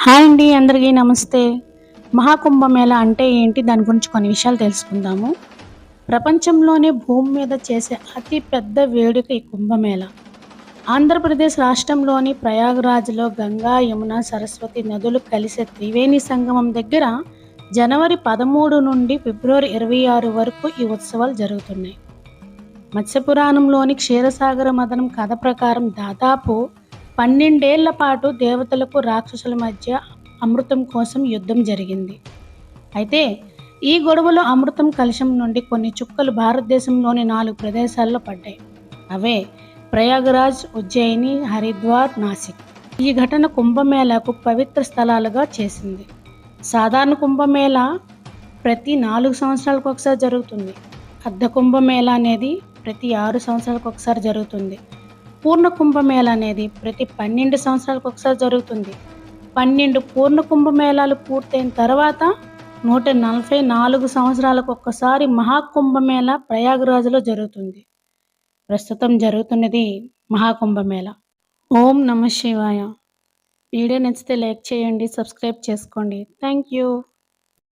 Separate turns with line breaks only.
Hi అండి అందరికీ నమస్తే. మహాకుంభమేళ అంటే ఏంటి? దాని గురించి కొన్ని విషయాలు తెలుసుకుందాము. ప్రపంచంలోనే భూమి మీద చేసే అతి పెద్ద వేడుక ఈ కుంభమేళ ఆంధ్రప్రదేశ్ రాష్ట్రంలోని ప్రయాగరాజ్లో గంగా యమున సరస్వతి నదులు కలిసే త్రివేణి సంగమం దగ్గర జనవరి పదమూడు నుండి ఫిబ్రవరి ఇరవై ఆరు వరకు ఈ ఉత్సవాలు జరుగుతున్నాయి. మత్స్యపురాణంలోని క్షీరసాగర మదనం కథ ప్రకారం దాదాపు పన్నెండేళ్ళ పాటు దేవతలకు రాక్షసుల మధ్య అమృతం కోసం యుద్ధం జరిగింది. అయితే ఈ గొడవలో అమృతం కలశం నుండి కొన్ని చుక్కలు భారతదేశంలోని నాలుగు ప్రదేశాల్లో పడ్డాయి. అవే ప్రయాగరాజ్ ఉజ్జయిని హరిద్వార్ నాసిక్. ఈ ఘటన కుంభమేళకు పవిత్ర స్థలాలుగా చేసింది. సాధారణ కుంభమేళ ప్రతి నాలుగు సంవత్సరాలకు ఒకసారి జరుగుతుంది. అర్ధ కుంభమేళ అనేది ప్రతి ఆరు సంవత్సరాలకు ఒకసారి జరుగుతుంది. పూర్ణ కుంభమేళ అనేది ప్రతి పన్నెండు సంవత్సరాలకు ఒకసారి జరుగుతుంది. పన్నెండు పూర్ణ కుంభమేళాలు పూర్తయిన తర్వాత నూట నలభై నాలుగు సంవత్సరాలకు ఒక్కసారి మహాకుంభమేళ ప్రయాగరాజులో జరుగుతుంది. ప్రస్తుతం జరుగుతున్నది మహాకుంభమేళ. ఓం నమ శివాయ. వీడియో నచ్చితే లైక్ చేయండి సబ్స్క్రైబ్ చేసుకోండి. Thank you.